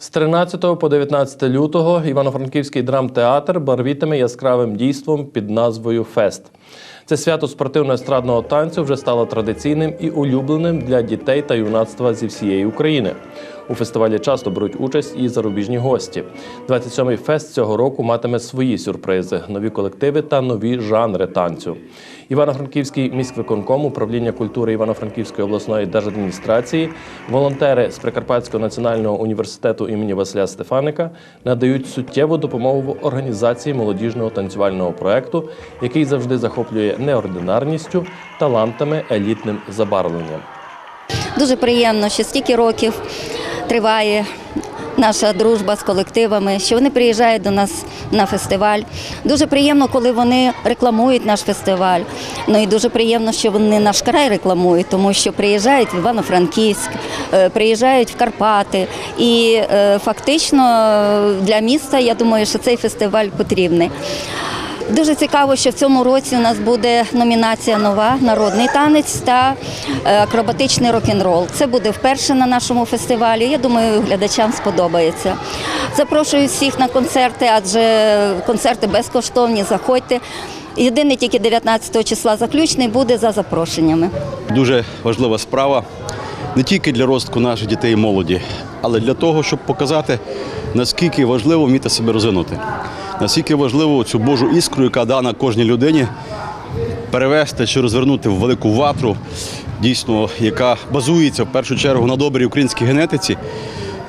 З 13 по 19 лютого Івано-Франківський драмтеатр барвітиме яскравим дійством під назвою Фест. Це свято спортивно-естрадного танцю вже стало традиційним і улюбленим для дітей та юнацтва зі всієї України. У фестивалі часто беруть участь і зарубіжні гості. 27-й фест цього року матиме свої сюрпризи, нові колективи та нові жанри танцю. Івано-Франківський міськвиконком, управління культури Івано-Франківської обласної держадміністрації, волонтери з Прикарпатського національного університету імені Василя Стефаника надають суттєву допомогу в організації молодіжного танцювального проекту, який завжди захоплює неординарністю, талантами, елітним забарвленням. Дуже приємно, що стільки років триває наша дружба з колективами, що вони приїжджають до нас на фестиваль. Дуже приємно, коли вони рекламують наш фестиваль. Ну і дуже приємно, що вони наш край рекламують, тому що приїжджають в Івано-Франківськ, е, приїжджають в Карпати. І е, фактично для міста я думаю, що цей фестиваль потрібний. Дуже цікаво, що в цьому році у нас буде номінація нова народний танець та е, акробатичний рок-н-рол. Це буде вперше на нашому фестивалі. Я думаю, глядачам сподобається. Запрошую всіх на концерти, адже концерти безкоштовні. Заходьте. Єдине тільки 19 числа заключний буде за запрошеннями. Дуже важлива справа не тільки для розвитку наших дітей і молоді, але для того, щоб показати, наскільки важливо вміти себе розвинути, наскільки важливо цю Божу іскру, яка дана кожній людині, перевести чи розвернути в велику ватру, дійсно, яка базується в першу чергу на добрій українській генетиці.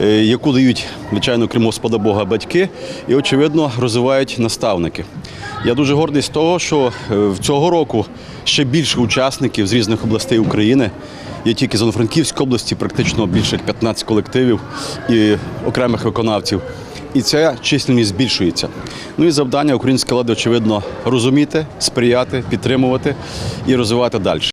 е, Яку дають, звичайно, крім Господа Бога, батьки, і, очевидно, розвивають наставники. Я дуже гордий з того, що е, цього року ще більше учасників з різних областей України. Є тільки з Івано-Франківської області, практично більше як 15 колективів і окремих виконавців. І ця чисельність збільшується. Ну і завдання української влади, очевидно, розуміти, сприяти, підтримувати і розвивати далі.